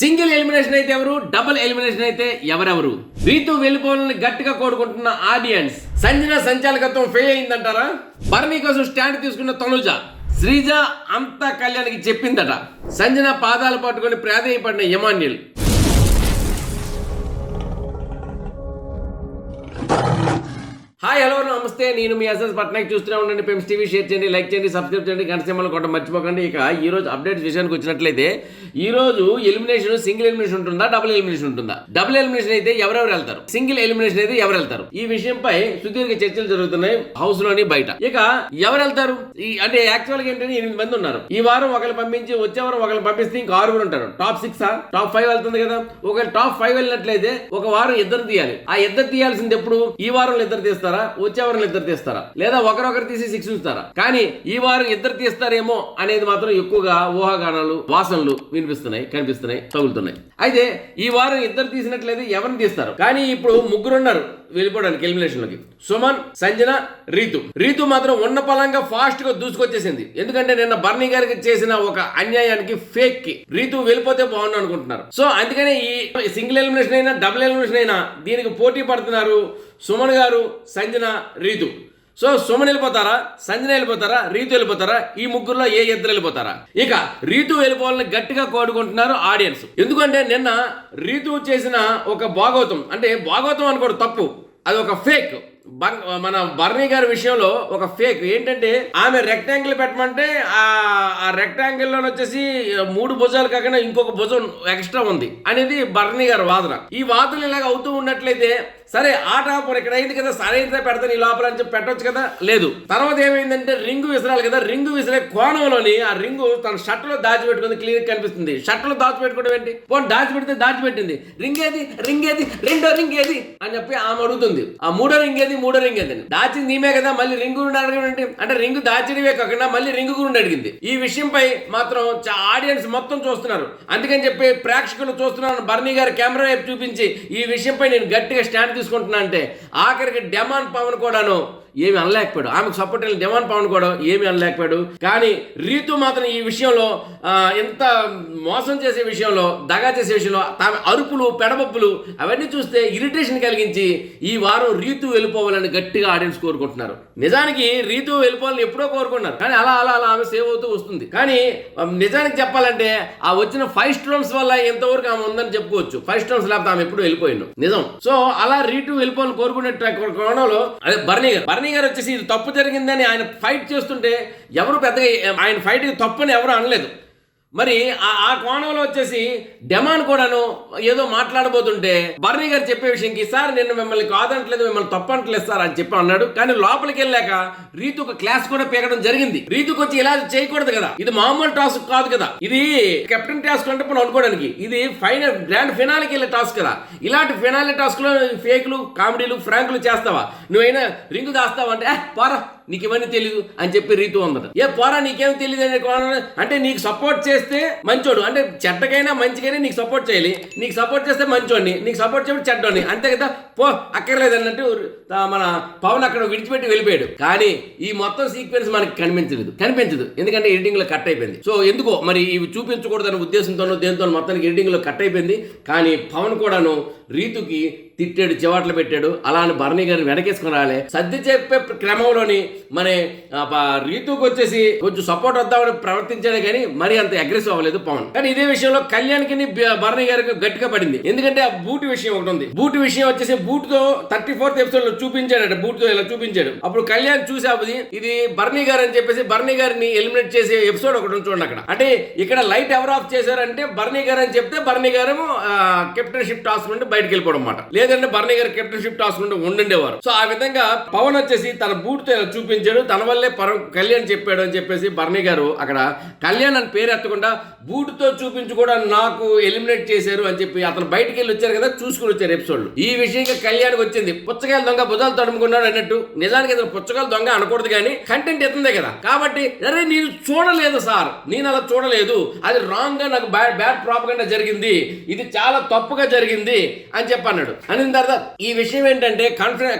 Single elimination అయితే ఎవరు? Double elimination అయితే ఎవరెవరు? రీతు వెళ్ళిపోవాలని గట్టిగా కోరుకుంటున్న ఆడియన్స్. సంజన సంచాలకత్వం ఫెయిల్ అయిందంటారా? భరణి కోసం స్టాండ్ తీసుకున్న తనుజ. శ్రీజ అంత కళ్యాణ్కి చెప్పిందట. సంజన పాదాలు పట్టుకొని ప్రాధేయపడిన యమాన్యుల్ హాయ్ హలో నమస్తే నేను మీ ఎస్ఎస్ పట్నాయక్ చూస్తూనే ఉండండి. పెంస్ టీవీ షేర్ చేయండి లైక్ చేయండి సబ్స్క్రైబ్ చేయండి గంట సింబల్ కొట్టడం మర్చిపోకండి. ఇక ఈ రోజు అప్డేట్స్ విషయానికి వచ్చినట్లయితే ఈ రోజు ఎలిమినేషన్ సింగిల్ ఎలిమినేషన్ ఉంటుందా డబుల్ ఎలిమినేషన్ ఉంటుందా? డబుల్ ఎలిమినేషన్ అయితే ఎవరెవరు వెళ్తారు? సింగిల్ ఎలిమినేషన్ అయితే ఎవరు వెళ్తారు? ఈ విషయంపై సుదీర్ఘ చర్చలు జరుగుతున్నాయి హౌస్లోని బయట. ఇక ఎవరు వెళ్తారు? ఈ అంటే యాక్చువల్గా ఏంటంటే ఎనిమిది మంది ఉన్నారు. ఈ వారం ఒకరు పంపించి వచ్చే వారం ఒకరు పంపిస్తే ఇంకా ఆరుగురు ఉంటారు. టాప్ సిక్స్ టాప్ ఫైవ్ వెళ్తుంది కదా. ఒకరు టాప్ ఫైవ్ వెళ్ళినట్లయితే ఒక వారం ఇద్దరు తీయాలి. ఆ ఇద్దరు తీయాల్సింది ఎప్పుడు? ఈ వారంలో ఇద్దరు తీస్తారా? వచ్చే వారంలో ఇద్దరు తీస్తారా? లేదా ఒకరొకరు తీసి సిక్స్ ఉంచుతారా కానీ ఈ వారం ఇద్దరు తీస్తారేమో అనేది మాత్రం ఎక్కువగా ఊహాగానాలు వాసనలు వినిపిస్తున్నాయి కనిపిస్తున్నాయి తగులుతున్నాయి. అయితే ఈ వారం ఇద్దరు తీసినట్లయితే ఎవరిని తీస్తారు? కానీ ఇప్పుడు ముగ్గురు ఉన్నారు వెళ్ళిపోవడానికి ఎలిమినేషన్లోకి. సుమన్ సంజన రీతు. రీతు మాత్రం ఉన్న పలంగా ఫాస్ట్గా దూసుకొచ్చేసింది. ఎందుకంటే నిన్న బర్నీ గారికి చేసిన ఒక అన్యాయానికి ఫేక్కి రీతు వెళ్ళిపోతే బాగుండు అనుకుంటున్నారు. సో అందుకనే ఈ సింగిల్ ఎలిమినేషన్ అయినా డబుల్ ఎలిమినేషన్ అయినా దీనికి పోటీ పడుతున్నారు సుమన్ గారు సంజన రీతు. సో సుమన్ వెళ్ళిపోతారా సంజన వెళ్ళిపోతారా రీతు వెళ్ళిపోతారా ఈ ముగ్గురులో ఏ ఇద్దరు వెళ్ళిపోతారా? ఇక రీతు వెళ్ళిపోవాలని గట్టిగా కోరుకుంటున్నారు ఆడియన్స్. ఎందుకంటే నిన్న రీతు చేసిన ఒక భాగవతం అంటే భాగవతం అనుకోడు తప్పు అది ఒక ఫేక్ మన బర్నీ గారి విషయంలో ఒక ఫేక్ ఏంటంటే ఆమె రెక్టాంగిల్ పెట్టమంటే ఆ రెక్టాంగిల్లో వచ్చేసి మూడు భుజాలు కాకుండా ఇంకొక భుజం ఎక్స్ట్రా ఉంది అనేది బర్నీ గారి వాదన. ఈ వాదన ఇలాగ అవుతూ ఉన్నట్లయితే సరే ఆట ఆపరు ఇక్కడ అయింది కదా సరైనదే పెడతాను ఈ లోపల అని చెప్పి పెట్టొచ్చు కదా? లేదు. తర్వాత ఏమైందంటే రింగు విసిరాలి కదా రింగు విసిరే కోణంలోని ఆ రింగు తన షర్ట్లో దాచిపెట్టుకుంది క్లియర్ కనిపిస్తుంది. షర్ట్లో దాచిపెట్టుకోవడం ఏంటి? పోనీ దాచిపెడితే దాచిపెట్టింది. రింగ్ ఏది రింగ్ ఏది రెండో రింగ్ ఏది అని చెప్పి ఆమె అడుగుతుంది. ఆ మూడో రింగ్ ఏది మూడో రింగ్ ఏది దాచింది ఈమె కదా మళ్ళీ రింగు గురించి అంటే రింగు దాచినవే కాకుండా మళ్ళీ రింగు గురించి అడిగింది. ఈ విషయంపై మాత్రం ఆడియన్స్ మొత్తం చూస్తున్నారు. అందుకని చెప్పి ప్రేక్షకులు చూస్తున్నారు బర్నీ గారు కెమెరా వైపు చూపించి ఈ విషయంపై నేను గట్టిగా స్టాండ్ తీసుకుంటున్నా అంటే ఆఖరికి డెమాన్ పవన్ కూడాను ఏమి అనలేకపోయాడు. ఆమెకు సపోర్ట్ అయిన డెమాన్ పవన్ కూడా ఏమి అనలేకపోయాడు. కానీ రీతు మాత్రం ఈ విషయంలో ఎంత మోసం చేసే విషయంలో దగా చేసే విషయంలో తామె అరుపులు పెడబొప్పులు అవన్నీ చూస్తే ఇరిటేషన్ కలిగించి ఈ వారం రీతు వెళ్ళిపోవాలని గట్టిగా ఆడియన్స్ కోరుకుంటున్నారు. నిజానికి రీతు వెళ్ళిపోవాలని ఎప్పుడో కోరుకున్నారు. కానీ అలా అలా అలా ఆమె సేవ్ అవుతూ వస్తుంది. కానీ నిజానికి చెప్పాలంటే ఆ వచ్చిన ఫైవ్ స్టోన్స్ వల్ల ఎంతవరకు ఆమె ఉందని చెప్పుకోవచ్చు. ఫైవ్ స్టోన్స్ లేకపోతే ఆమె ఎప్పుడు వెళ్ళిపోయిండు. నిజం. సో అలా రీటు వెళ్ళిపోవాలని కోరుకునే కోణంలో అదే బర్నీ గారు బర్నీ గారు వచ్చేసి ఇది తప్పు జరిగిందని ఆయన ఫైట్ చేస్తుంటే ఎవరు పెద్దగా ఆయన ఫైట్ తప్పు అని ఎవరు అనలేదు. మరి ఆ ఆ కోణంలో వచ్చేసి డెమాన్ కూడాను ఏదో మాట్లాడబోతుంటే బర్నీ గారు చెప్పే విషయంకి సార్ నేను మిమ్మల్ని కాదంటలేదు మిమ్మల్ని తప్పంటలేదు సార్ అని చెప్పి అన్నాడు. కానీ లోపలికి వెళ్ళాక రీతుకు ఒక క్లాస్ కూడా పీకడం జరిగింది. రీతుకు వచ్చి ఇలా చేయకూడదు కదా. ఇది మామూలు టాస్క్ కాదు కదా. ఇది కెప్టెన్ టాస్క్ అంటే మనం అనుకోవడానికి. ఇది ఫైనల్ గ్రాండ్ ఫినాలకి వెళ్ళే టాస్క్ కదా. ఇలాంటి ఫినాలి టాస్క్లో ఫేక్లు కామెడీలు ఫ్రాంకులు చేస్తావా? నువ్వైనా రింగు దాస్తావా అంటే పోరా నీకు ఇవన్నీ తెలియదు అని చెప్పి రీతు అందట ఏ పోరా నీకేం తెలియదు అనే కోణం అంటే నీకు సపోర్ట్ చేస్తే మంచోడు. అంటే చెడ్డకైనా మంచికైనా నీకు సపోర్ట్ చేయాలి. నీకు సపోర్ట్ చేస్తే మంచోడిని. నీకు సపోర్ట్ చేయడం చెడ్డోని అంతే కదా? పో అక్కర్లేదు అన్నట్టు మన పవన్ అక్కడ విడిచిపెట్టి వెళ్ళిపోయాడు. కానీ ఈ మొత్తం సీక్వెన్స్ మనకి కనిపించలేదు. కనిపించదు. ఎందుకంటే ఎడిటింగ్లో కట్ అయిపోయింది. సో ఎందుకో? మరి ఇవి చూపించకూడదనే ఉద్దేశంతోనో దేంతో మొత్తానికి ఎడిటింగ్లో కట్ అయిపోయింది. కానీ పవన్ కూడాను రీతుకి తిట్టాడు చివాట్లు పెట్టాడు. అలా అని భరణి గారిని వెనకేసుకుని రాలే. సర్ది చెప్పే క్రమంలోని మన రీతుకు వచ్చేసి కొంచెం సపోర్ట్ వద్దామని ప్రవర్తించాడే కానీ మరి అంత అగ్రెసివ్ అవ్వలేదు పవన్. కానీ ఇదే విషయంలో కళ్యాణ్కి భరణి గారికి గట్టిగా పడింది. ఎందుకంటే ఆ బూట్ విషయం ఒకటి ఉంది. బూట్ విషయం వచ్చేసి బూట్తో థర్టీ ఫోర్త్ ఎపిసోడ్లో చూపించాడట. బూట్తో ఇలా చూపించాడు. అప్పుడు కళ్యాణ్ చూసాబుది ఇది బర్నీ గారు అని చెప్పేసి బర్నీ గారిని ఎలిమినేట్ చేసే ఎపిసోడ్ ఒకటి చూడండి అక్కడ. అంటే ఇక్కడ లైట్ ఎవరు ఆఫ్ చేశారంటే బర్నీ గారు అని చెప్తే బర్నీ గారు కెప్టెన్షిప్ టాస్క్ నుండి బయటకు వెళ్ళిపోవడం అన్నమాట. లేదంటే బర్నీ గారు కెప్టెన్షిప్ టాస్క్ నుండి ఉండుండేవారు. సో ఆ విధంగా పవన్ వచ్చేసి తన బూట్తో చూపించాడు. తన వల్లే పరం కళ్యాణ్ చెప్పాడు అని చెప్పేసి బర్నీ గారు అక్కడ కళ్యాణ్ అని పేరు ఎత్తకుండా బూట్తో చూపించి కూడా నాకు ఎలిమినేట్ చేశారు అని చెప్పి అతను బయటికి వెళ్ళి వచ్చారు కదా చూసుకుని వచ్చారు ఎపిసోడ్ ఈ విషయంగా కళ్యాణ్ వచ్చింది పుచ్చకాయల దొంగ భుజాలు తడుముకున్నాడు అన్నట్టు. నిజానికి ఇతను పుచ్చకాయల దొంగ అనకూడదు కానీ కంటెంట్ ఎత్తుందే కదా. కాబట్టి అరే నేను చూడలేదు సార్. నేను అలా చూడలేదు. అది రాంగ్గా నాకు బ్యాడ్ బ్యాడ్ ప్రాపగండా జరిగింది. ఇది చాలా తప్పుగా జరిగింది అని చెప్పి అన్నాడు తర్వాత ఈ విషయం ఏంటంటే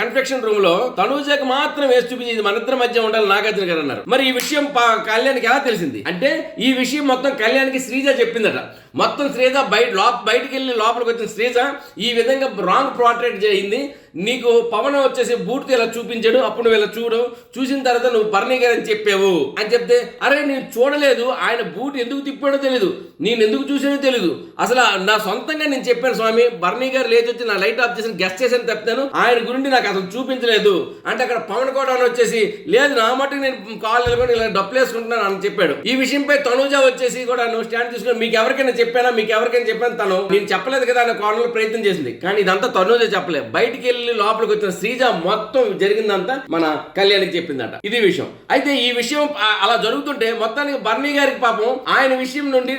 కన్ఫెక్షన్ రూమ్లో తనూజకు మాత్రం వేసి చూపించి మనిద్దరి మన ఇద్దరి మధ్య ఉండాలి నాగార్జున గారు అన్నారు. మరి ఈ విషయం కళ్యాణ్కి ఎలా తెలిసింది? అంటే ఈ విషయం మొత్తం కళ్యాణ్కి శ్రీజ చెప్పిందట. మొత్తం శ్రీజ బయట లోప బయటికి వెళ్ళి లోపలికి వచ్చిన శ్రీజ ఈ విధంగా రాంగ్ ప్రోట్రేట్ చేయింది. నీకు పవన్ వచ్చేసి బూట్ ఇలా చూపించాడు? అప్పుడు నువ్వు ఇలా చూడు? చూసిన తర్వాత నువ్వు బర్నీ గారు అని చెప్పావు. అని చెప్తే అరే నేను చూడలేదు. ఆయన బూట్ ఎందుకు తిప్పాడో తెలియదు నేను ఎందుకు చూసానో తెలియదు అసలు నా సొంతంగా నేను చెప్పాను స్వామి బర్నీ గారు లేచి వచ్చి నా లైట్ ఆఫ్ చేసి గెస్ట్ చేసాను తప్పాను ఆయన గురించి నాకు అసలు చూపించలేదు. అంటే అక్కడ పవన్ కూడా వచ్చేసి లేదు నా మటుకు నేను కాల్ నిలబడి ఇలా డబ్బులు వేసుకుంటున్నాను అని చెప్పాడు. ఈ విషయంపై తనుజ వచ్చేసి కూడా నువ్వు స్టాండ్ తీసుకుని మీకు ఎవరికైనా చెప్పానా? మీకు ఎవరికైనా చెప్పాను? తను నేను చెప్పలేదు కదా అనే కోణంలో ప్రయత్నం చేసింది. కానీ ఇదంతా తనుజ చెప్పలేదు బయటికి వెళ్ళి లోపలికి వచ్చిన శ్రీజ మొత్తం జరిగిందంతా మన కళ్యాణికి చెప్పిందట. ఇది విషయం. అయితే ఈ విషయం అలా జరుగుతుంటే మొత్తానికి బర్నీ గారికి పాపం ఆయన విషయం నుండి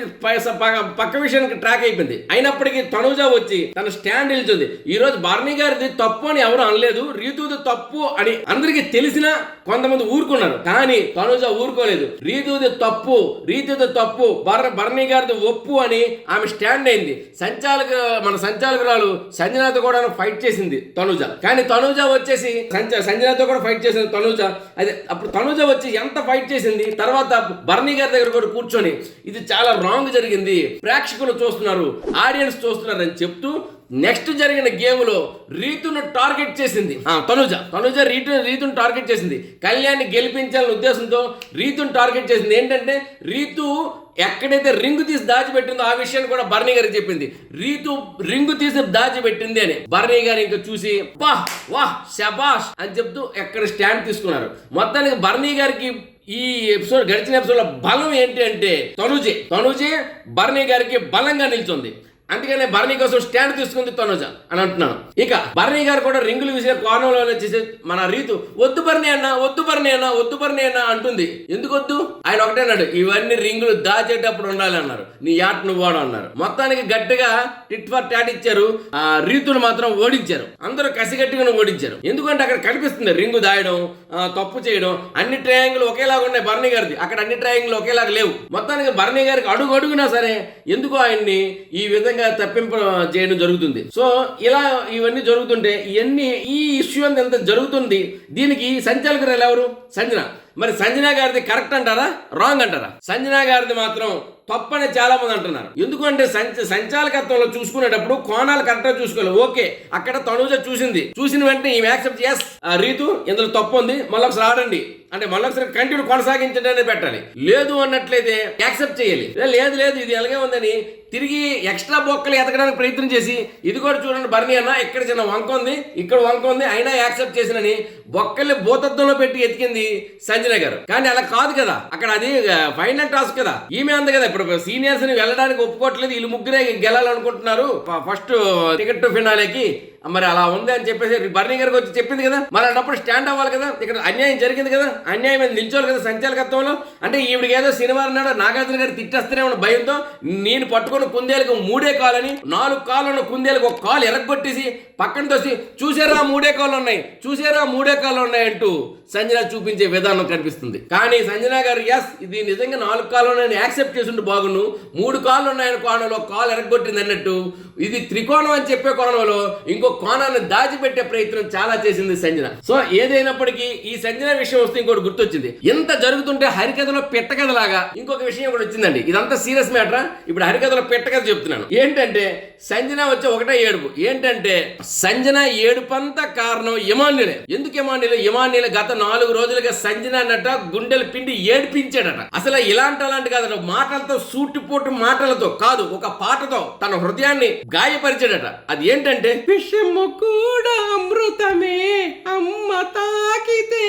పక్క విషయానికి ట్రాక్ అయిపోయింది. అయినప్పటికీ తనుజ వచ్చి తన స్టాండ్ నిల్చుంది. ఈ రోజు బర్నీ గారిది తప్పు అని ఎవరు అనలేదు రీతుది తప్పు అని అందరికీ తెలిసినా కొంతమంది ఊరుకున్నారు. కానీ తనుజ ఊరుకోలేదు. రీతుది తప్పు రీతుది తప్పు బర్ బర్నీ గారిది ఒప్పు అని ఆమె స్టాండ్ అయింది. సంచాలక మన సంచాలకురాలు సంజనాథ్ కూడా ఫైట్ చేసింది తను తనూజ. కానీ తనూజ వచ్చేసి సంచ సంజనాతో కూడా ఫైట్ చేసింది తనూజ. అదే అప్పుడు తనూజ వచ్చి ఎంత ఫైట్ చేసింది? తర్వాత బర్నీ గారి దగ్గర కూడా కూర్చొని ఇది చాలా రాంగ్ జరిగింది. ప్రేక్షకులు చూస్తున్నారు ఆడియన్స్ చూస్తున్నారు అని చెప్తూ నెక్స్ట్ జరిగిన గేమ్లో రీతును టార్గెట్ చేసింది. తనుజ. తనుజ రీతు రీతును టార్గెట్ చేసింది. కళ్యాణ్ గెలిపించాలనే ఉద్దేశంతో రీతును టార్గెట్ చేసింది. ఏంటంటే రీతు ఎక్కడైతే రింగు తీసి దాచిపెట్టిందో ఆ విషయాన్ని కూడా బర్నీ గారికి చెప్పింది. రీతు రింగు తీసి దాచిపెట్టింది అని బర్నీ గారు ఇంకా చూసి వాహ్ వాహ్ శబాష్ అని చెప్తూ ఎక్కడ స్టాండ్ తీసుకున్నారు. మొత్తానికి బర్నీ గారికి ఈ ఎపిసోడ్ గడిచిన ఎపిసోడ్లో బలం ఏంటి అంటే తనుజే. తనుజే బర్నీ గారికి బలంగా నిల్చుంది. అందుకనే భరణి కోసం స్టాండ్ తీసుకుంది తనుజ అని అంటున్నాను ఇక భరణి గారు కూడా రింగులు విసిరే కోణంలో వచ్చేసి మన రీతు వద్దు భరణి అన్న వద్దు భరణి అన్న వద్దు భరణి అన్న అంటుంది. ఎందుకు వద్దు? ఆయన ఒకటే అన్నాడు ఇవన్నీ రింగులు దాచేటప్పుడు ఉండాలి అన్నారు. నీ యాట్ నువ్వు వాడు అన్నారు. మొత్తానికి గట్టిగా టిట్ ఫర్ టాట్ ఇచ్చారు. ఆ రీతును మాత్రం ఓడించారు. అందరూ కసిగట్టిగా ఓడించారు. ఎందుకంటే అక్కడ కనిపిస్తుంది రింగు దాయడం తప్పు చేయడం అన్ని ట్రయాంగిల్ ఒకేలాగా ఉన్నాయి భరణి గారిది. అక్కడ అన్ని ట్రయాంగిల్ ఒకేలాగా లేవు. మొత్తానికి భరణి గారికి అడుగు అడుగునా సరే ఎందుకు ఆయన్ని ఈ విధంగా తప్పింపు చేయడం జరుగుతుంది. సో ఇలా ఇవన్నీ జరుగుతుంటే ఇవన్నీ ఈ ఇష్యూ అంత ఎంత జరుగుతుంది? దీనికి సంచాలకురాలు ఎవరు? సంజన. మరి సంజన గారిది కరెక్ట్ అంటారా? రాంగ్ అంటారా? సంజన గారిది మాత్రం తప్పని చాలా మంది అంటున్నారు. ఎందుకంటే సంచ సంచాలకత్వంలో చూసుకునేటప్పుడు కోణాలు కరెక్ట్గా చూసుకోవాలి. ఓకే అక్కడ తనుజ చూసింది. చూసిన వెంటనే ఈ యాక్సెప్ట్ ఎస్ రీతు ఇందులో తప్పు ఉంది. మళ్ళీ ఒకసారి ఆడండి. అంటే మళ్ళీ ఒకసారి కంటిన్యూ కొనసాగించడానికి పెట్టాలి. లేదు అన్నట్లయితే యాక్సెప్ట్ చేయాలి. లేదు లేదు ఇది ఎలాగే ఉందని తిరిగి ఎక్స్ట్రా బొక్కలు ఎతకడానికి ప్రయత్నం చేసి ఇది కూడా చూడండి బర్నీ అన్న ఇక్కడ చిన్న వంక ఉంది ఇక్కడ వంక ఉంది అయినా యాక్సెప్ట్ చేసినని బొక్కల్ని భూతత్వంలో పెట్టి ఎతికింది సంజన గారు. కానీ అలా కాదు కదా అక్కడ అది ఫైనల్ టాస్క్ కదా. ఈమె అంది కదా ఇప్పుడు సీనియర్స్ని వెళ్ళడానికి ఒప్పుకోవట్లేదు వీళ్ళు ముగ్గురే గెలాలనుకుంటున్నారు. ఫస్ట్ టికెట్ ఫినాలేకి మరి అలా ఉంది అని చెప్పేసి బర్నీ గారికి వచ్చి చెప్పింది కదా. మరి అన్నప్పుడు స్టాండ్ అవ్వాలి కదా. ఇక్కడ అన్యాయం జరిగింది కదా. అన్యాయం మీద నిల్చోవాలి కదా సంచాలకత్వంలో. అంటే ఈవిడికి ఏదో శనివారం నాడు నాగార్జున గారు తిట్టేస్తేనే భయంతో నేను పట్టుకున్న కుందేలకు మూడే కాలని నాలుగు కాళ్ళు ఉన్న కుందేలకు ఒక కాలు ఎరగొట్టేసి పక్కన తోసి చూసారా మూడే కాళ్ళు ఉన్నాయి? చూసారా మూడే కాళ్ళు ఉన్నాయి? అంటూ సంజన చూపించే విధానం కనిపిస్తుంది. కానీ సంజన గారు ఎస్ ఇది నిజంగా నాలుగు కాళ్ళు ఉన్నాయని యాక్సెప్ట్ చేస్తుంటే బాగును మూడు కాళ్ళు ఉన్నాయని కోణంలో కాలు ఎరగొట్టింది అన్నట్టు. ఇది త్రికోణం అని చెప్పే కోణంలో ఇంకో కోణాన్ని దాచిపెట్టే ప్రయత్నం చాలా చేసింది సంజన. సో ఏదైనప్పటికీ ఈ సంజన విషయం వస్తే ఇంకోటి గుర్తొచ్చింది. ఎంత జరుగుతుంటే హరికథలో పెట్టకథలాగా ఇంకొక విషయం కూడా వచ్చిందండి. ఇదంతా సీరియస్ మ్యాటరా? ఇప్పుడు హరికథలో పెట్టకథ చెప్తున్నాను. ఏంటంటే సంజన వచ్చే ఒకటే ఏడుపు. ఏంటంటే సంజన ఏడుపంతా కారణం యమాన్యులే. ఎందుకు యమాన్యులు? యమాన్యులు గత నాలుగు రోజులుగా సంజన అన్నట గుండెలు పిండి ఏడిపించాడట. అసలు ఇలాంటి అలాంటి కాదట. మాటలతో సూటిపోటు మాటలతో కాదు ఒక పాటతో తన హృదయాన్ని గాయపరిచాడట. అది ఏంటంటే విషము కూడా అమృతమే అమ్మతా తాకితే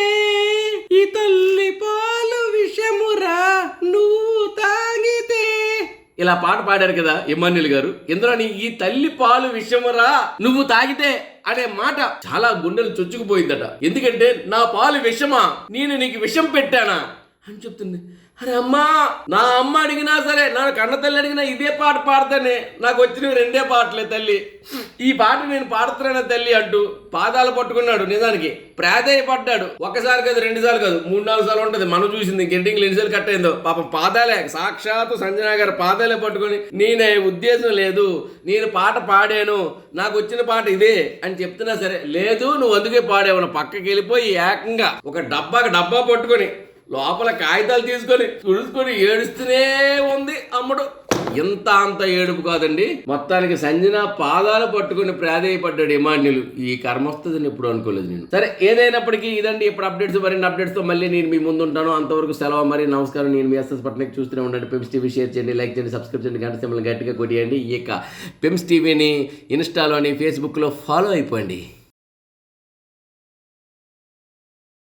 ఈ తల్లి పాలు విషమురా నువ్వు తాగితే ఇలా పాట పాడారు కదా ఇమాన్యుల్ గారు. ఇందులోని ఈ తల్లి పాలు విషమురా నువ్వు తాగితే అనే మాట చాలా గుండెలు చొచ్చుకుపోయిందట. ఎందుకంటే నా పాలు విషమా నేను నీకు విషం పెట్టానా? అని చెప్తుంది. అరే అమ్మా నా అమ్మ అడిగినా సరే నా కన్న తల్లి అడిగినా ఇదే పాట పాడతానే. నాకు వచ్చినవి రెండే పాటలే తల్లి. ఈ పాట నేను పాడుతున్నా తల్లి అంటూ పాదాలు పట్టుకున్నాడు నిజానికి. ప్రాధాయపడ్డాడు. ఒకసారి కాదు రెండు సార్లు కాదు మూడు నాలుగు సార్లు ఉంటుంది. మనం చూసింది గెడ్డింగ్ ఎన్ని సార్లు కట్ అయిందో. పాపం పాదాలే సాక్షాత్తు సంజన గారు పాదాలే పట్టుకొని నేనే ఉద్దేశం లేదు నేను పాట పాడాను నాకు వచ్చిన పాట ఇదే అని చెప్తున్నా సరే లేదు నువ్వు అందుకే పాడావు. పక్కకి వెళ్ళిపోయి ఏకంగా ఒక డబ్బాకి డబ్బా పట్టుకొని లోపల కాగితాలు తీసుకొని తుడుచుకొని ఏడుస్తూనే ఉంది అమ్ముడు. ఇంత అంత ఏడుపు కాదండి. మొత్తానికి సంజన పాదాలు పట్టుకుని ప్రాధేయపడ్డాడు ఇమాన్యులు ఈ కర్మ వస్తుందని ఎప్పుడు అనుకోలేదు నేను. సరే ఏదైనప్పటికీ ఇదండి. ఇప్పుడు అప్డేట్స్ మరిన్ని అప్డేట్స్తో మళ్ళీ నేను మీ ముందు ఉంటాను అంతవరకు సెలవు మరి నమస్కారం. నేను మీ ఎస్ఎస్ పట్నకి చూస్తూనే ఉండండి. పెమ్స్ టీవీ షేర్ చేయండి లైక్ చేయండి సబ్స్క్రైబ్ చేయండి. గంట సింబల్ గట్టిగా కొట్టేయండి. ఈ యొక్క పెమ్స్ టీవీని ఇన్స్టాలోని ఫేస్బుక్లో ఫాలో అయిపోండి.